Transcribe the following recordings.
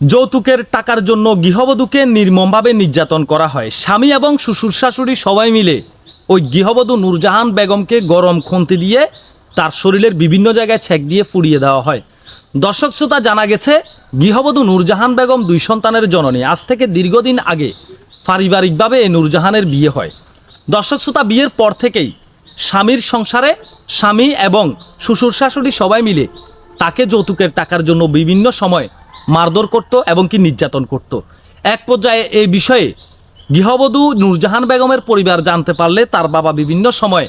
যৌতুকের টাকার জন্য গৃহবধূকে নির্মমভাবে নির্যাতন করা হয়। স্বামী এবং শ্বশুর শাশুড়ি সবাই মিলে ওই গৃহবধূ নূরজাহান বেগমকে গরম খুন্তি দিয়ে তার শরীরের বিভিন্ন জায়গায় ছেক দিয়ে ফুরিয়ে দেওয়া হয়। দর্শক শ্রোতা, জানা গেছে, গৃহবধূ নূরজাহান বেগম দুই সন্তানের জননী। আজ থেকে দীর্ঘদিন আগে পারিবারিকভাবে এই নূরজাহানের বিয়ে হয়। দর্শক শ্রোতা, বিয়ের পর থেকেই স্বামীর সংসারে স্বামী এবং শ্বশুর শাশুড়ি সবাই মিলে তাকে যৌতুকের টাকার জন্য বিভিন্ন সময় মারধর করত এবং কি নির্যাতন করত। এক পর্যায়ে এই বিষয়ে গৃহবধূ নূরজাহান বেগমের পরিবার জানতে পারলে তার বাবা বিভিন্ন সময়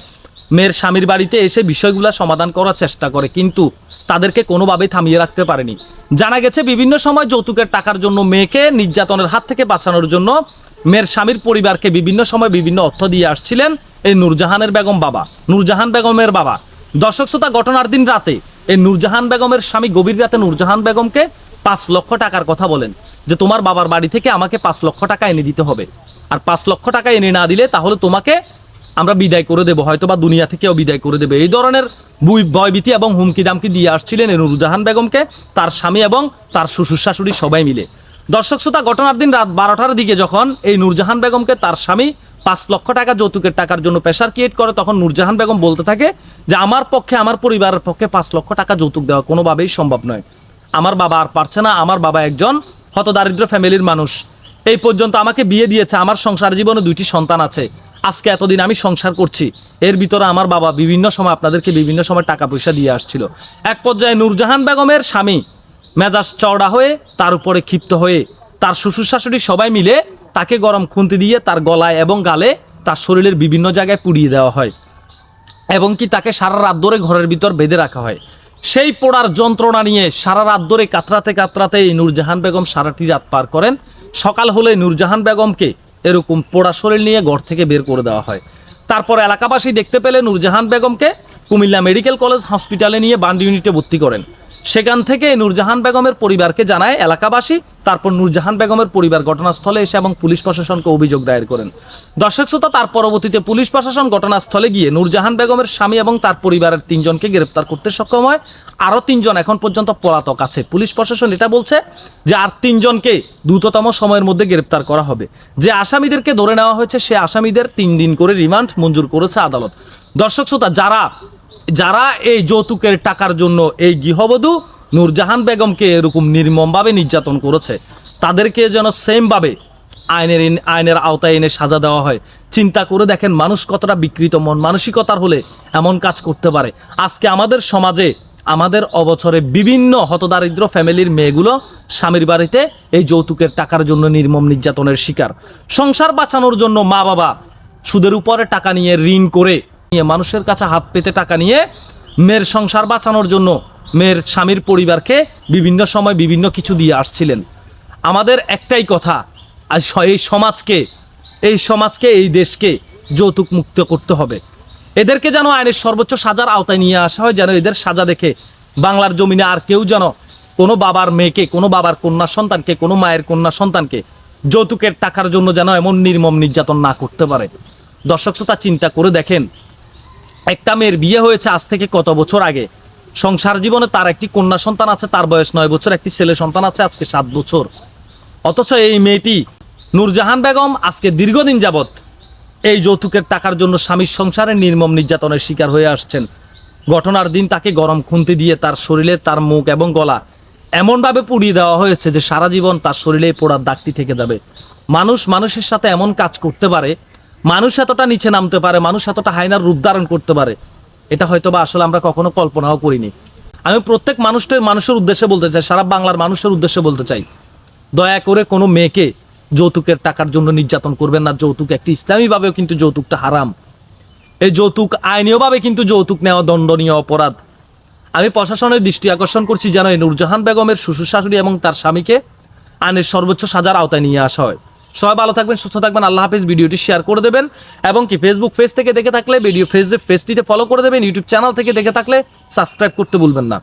মেয়ের স্বামীর বাড়িতে এসে বিষয়গুলো সমাধান করার চেষ্টা করে, কিন্তু তাদেরকে কোনোভাবেই থামিয়ে রাখতে পারেনি। জানা গেছে বিভিন্ন সময় যৌতুকের টাকার জন্য মেয়েকে নির্যাতনের হাত থেকে বাঁচানোর জন্য মেয়ের স্বামীর পরিবারকে বিভিন্ন সময় বিভিন্ন অর্থ দিয়ে আসছিলেন এই নূরজাহানের বেগম বাবা, নূরজাহান বেগমের বাবা। দর্শক শ্রোতা, ঘটনার দিন রাতে এই নূরজাহান বেগমের স্বামী গভীর রাতে নূরজাহান বেগমকে পাঁচ লক্ষ টাকার কথা বলেন যে তোমার বাবার বাড়ি থেকে আমাকে পাঁচ লক্ষ টাকা এনে দিতে হবে। আর পাঁচ লক্ষ টাকা এনে না দিলে তাহলে তোমাকে আমরা বিদায় করে দেবো। হয়তো বা দুনিয়া থেকেও বিদায় করে দেবে। এই ধরনের ভয়ভীতি এবং হুমকি দামকি দিয়ে আসছিলেন এই নুরজাহান বেগমকে, তার স্বামী এবং তার শ্বশুর শাশুড়ি সবাই মিলে। দর্শক শ্রোতা, ঘটনার দিন রাত বারোটার দিকে যখন এই নূরজাহান বেগমকে তার স্বামী পাঁচ লক্ষ টাকা যৌতুকের টাকার জন্য প্রেশার ক্রিয়েট করে, তখন নূরজাহান বেগম বলতে থাকে যে, আমার পক্ষে, আমার পরিবারের পক্ষে পাঁচ লক্ষ টাকা যৌতুক দেওয়া কোনোভাবেই সম্ভব নয়। আমার বাবা আর পারছে না, আমার বাবা একজন হতদারিদ্র ফ্যামিলির মানুষ। এই পর্যন্ত আমাকে বিয়ে দিয়েছে, আমার সংসার জীবনে দুইটি সন্তান আছে। আজকে এতদিন আমি সংসার করছি। এর ভিতরে আমার বাবা বিভিন্ন সময় আপনাদেরকে বিভিন্ন সময় টাকা পয়সা দিয়ে আসছিল। এক পর্যায়ে নূরজাহান বেগমের স্বামী মেজাজ চওড়া হয়ে, তার উপরে ক্ষিপ্ত হয়ে, তার শ্বশুর শাশুড়ি সবাই মিলে তাকে গরম খুন্তি দিয়ে তার গলায় এবং গালে তার শরীরের বিভিন্ন জায়গায় পুড়িয়ে দেওয়া হয়। এবং কি তাকে সারা রাত ধরে ঘরের ভিতর বেঁধে রাখা হয়। সেই পোড়ার যন্ত্রণা নিয়ে সারা রাত ধরে কাতরাতে কাতরাতে এই নূরজাহান বেগম সারাটি রাত পার করেন। সকাল হলে নূরজাহান বেগমকে এরকম পোড়া শরীর নিয়ে ঘর থেকে বের করে দেওয়া হয়। তারপর এলাকাবাসী দেখতে পেলে নূরজাহান বেগমকে কুমিল্লা মেডিকেল কলেজ হসপিটালে নিয়ে বান্ড ইউনিটে ভর্তি করেন। সেখান থেকে নূরজাহান বেগমের পরিবারকে জানায় এলাকাবাসী। তারপর নূরজাহান বেগমের পরিবার ঘটনাস্থলে এসে এবং পুলিশ প্রশাসনকে অভিযোগ দায়ের করেন। দর্শক শ্রোতা, তার পরবর্তীতে পুলিশ প্রশাসন ঘটনাস্থলে গিয়ে নূরজাহান বেগমের স্বামী এবং তার পরিবারের তিনজনকে গ্রেপ্তার করতে সক্ষম হয়। আরও তিনজন এখন পর্যন্ত পলাতক আছে। পুলিশ প্রশাসন এটা বলছে যে আর তিনজনকে দ্রুততম সময়ের মধ্যে গ্রেপ্তার করা হবে। যে আসামিদেরকে ধরে নেওয়া হয়েছে, সে আসামিদের তিন দিন করে রিমান্ড মঞ্জুর করেছে আদালত। দর্শক শ্রোতা, যারা যারা এই যৌতুকের টাকার জন্য এই গৃহবধূ নূরজাহান বেগমকে এরকম নির্মমভাবে নির্যাতন করেছে, তাদেরকে যেন সেমভাবে আইনের ইন- আইনের আওতায় এনে সাজা দেওয়া হয়। চিন্তা করে দেখেন মানুষ কতটা বিকৃত, মন মানসিকতার হলে এমন কাজ করতে পারে। আজকে আমাদের সমাজে আমাদের অবছরে বিভিন্ন হতদারিদ্র ফ্যামিলির মেয়েগুলো স্বামীর বাড়িতে এই যৌতুকের টাকার জন্য নির্মম নির্যাতনের শিকার। সংসার বাঁচানোর জন্য মা বাবা সুদের উপরে টাকা নিয়ে ঋণ করে নিয়ে মানুষের কাছে হাত পেতে টাকা নিয়ে মেয়ের সংসার বাঁচানোর জন্য মেয়ের স্বামীর পরিবারকে বিভিন্ন সময় বিভিন্ন কিছু দিয়ে আসছিলেন। আমাদের একটাই কথা, আজ এই সমাজকে এই সমাজকে, এই দেশকে যৌতুক মুক্ত করতে হবে। এদেরকে যেন আইনের সর্বোচ্চ সাজার আওতায় নিয়ে আসা হয়, যেন এদের সাজা দেখে বাংলার জমিনে আর কেউ যেন কোনো বাবার মেয়েকে, কোনো বাবার কন্যা সন্তানকে, কোনো মায়ের কন্যা সন্তানকে যৌতুকের টাকার জন্য যেন এমন নির্মম নির্যাতন না করতে পারে। দর্শক শ্রোতা, চিন্তা করে দেখেন একটা মেয়ের বিয়ে হয়েছে আজ থেকে কত বছর আগে? সংসার জীবনে তার একটি কন্যা সন্তান আছে, তার বয়স নয় বছর, একটি ছেলে সন্তান আছে, আজকে সাত বছর। অথচ এই মেয়েটি নূরজাহান বেগম আজকে দীর্ঘদিন যাবৎ এই যৌতুকের টাকার জন্য স্বামীর সংসারে নির্মম নির্যাতনের শিকার হয়ে আসছেন। ঘটনার দিন তাকে গরম খুন্তি দিয়ে তার শরীরে তার মুখ এবং গলা এমনভাবে পুড়িয়ে দেওয়া হয়েছে যে সারা জীবন তার শরীরে পোড়ার দাগটি থেকে যাবে। মানুষ মানুষের সাথে এমন কাজ করতে পারে মানুষ এতটা নিচে নামতে পারে, মানুষ এতটা হাইনার রূপ ধারণ করতে পারে, এটা হয়তো বা আসলে আমরা কখনো কল্পনাও করিনি। আমি প্রত্যেক মানুষটার মানুষের উদ্দেশ্যে বলতে চাই, সারা বাংলার মানুষের উদ্দেশ্যে বলতে চাই, দয়া করে কোনো মেয়েকে যৌতুকের টাকার জন্য নির্যাতন করবেন না, যৌতুক একটি ইসলামীভাবেও কিন্তু যৌতুকটা হারাম। এই যৌতুক আইনীয়ভাবে কিন্তু যৌতুক নেওয়া দণ্ডনীয় অপরাধ। আমি প্রশাসনের দৃষ্টি আকর্ষণ করছি যেন এই নূরজাহান বেগমের শ্বশুর শাশুড়ি এবং তার স্বামীকে আইনের সর্বোচ্চ সাজার আওতায় নিয়ে আসা হয়। সবাই ভালো থাকবেন, সুস্থ থাকবেন, আল্লাহ হাফিজ। ভিডিওটি শেয়ার করে দেবেন এবং কি ফেসবুক পেজ থেকে দেখে থাকলে ভিডিও ফেস পেজটিতে ফলো করে দেবেন ইউটিউব চ্যানেল থেকে দেখে থাকলে সাবস্ক্রাইব করতে ভুলবেন না।